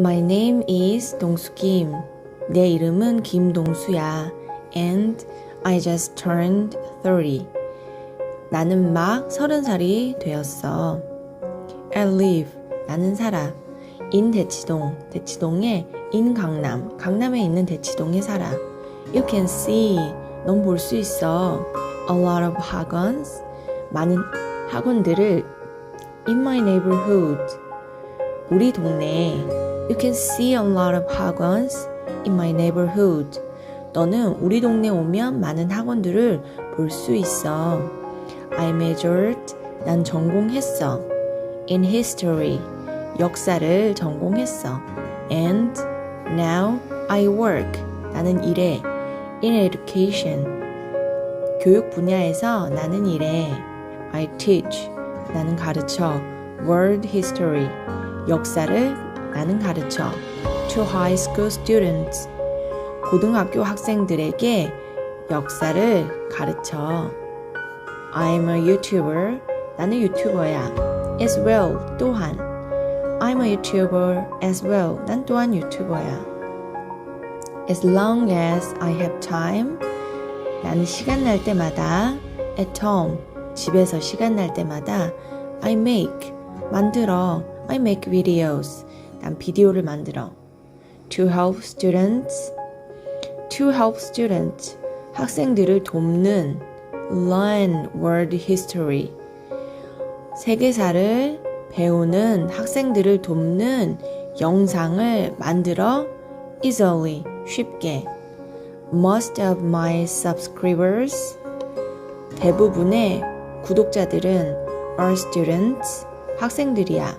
My name is 동수 김. 내 이름은 김동수야. And I just turned 30. 나는 막 서른 살이 되었어. I live. 나는 살아. in 대치동. 대치동에 in 강남. 강남에 있는 대치동에 살아. You can see. 넌 볼 수 있어. A lot of 학원s. 많은 학원들을 in my neighborhood. 우리 동네에 You can see a lot of 학원s in my neighborhood. 너는 우리 동네 오면 많은 학원들을 볼 수 있어. I majored. 난 전공했어. In history. 역사를 전공했어. And now I work. 나는 일해. In education. 교육 분야에서 나는 일해. I teach. 나는 가르쳐. World history. 역사를 나는 가르쳐. To high school students. 고등학교 학생들에게 역사를 가르쳐. I'm a YouTuber. 나는 유튜버야. As well. 또한. I'm a YouTuber as well. 난 또한 유튜버야. As long as I have time. 나는 시간 날 때마다 at home. 집에서 시간 날 때마다 I make. 만들어. I make videos. 난 비디오를 만들어. To help students. To help students. 학생들을 돕는 learn world history. 세계사를 배우는 학생들을 돕는 영상을 만들어 easily 쉽게. Most of my subscribers 대부분의 구독자들은 are students 학생들이야.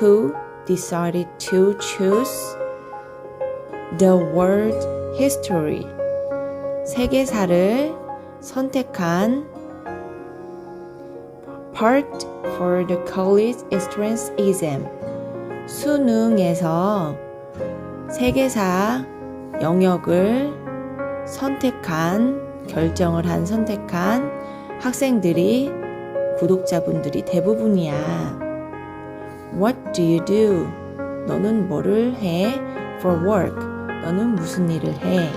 Who decided to choose the world history 세계사를 선택한 part for the college entrance exam 수능에서 세계사 영역을 선택한 결정을 한 선택한 학생들이 구독자분들이 대부분이야. What do you do? 너는 뭐를 해? For work. 너는 무슨 일을 해?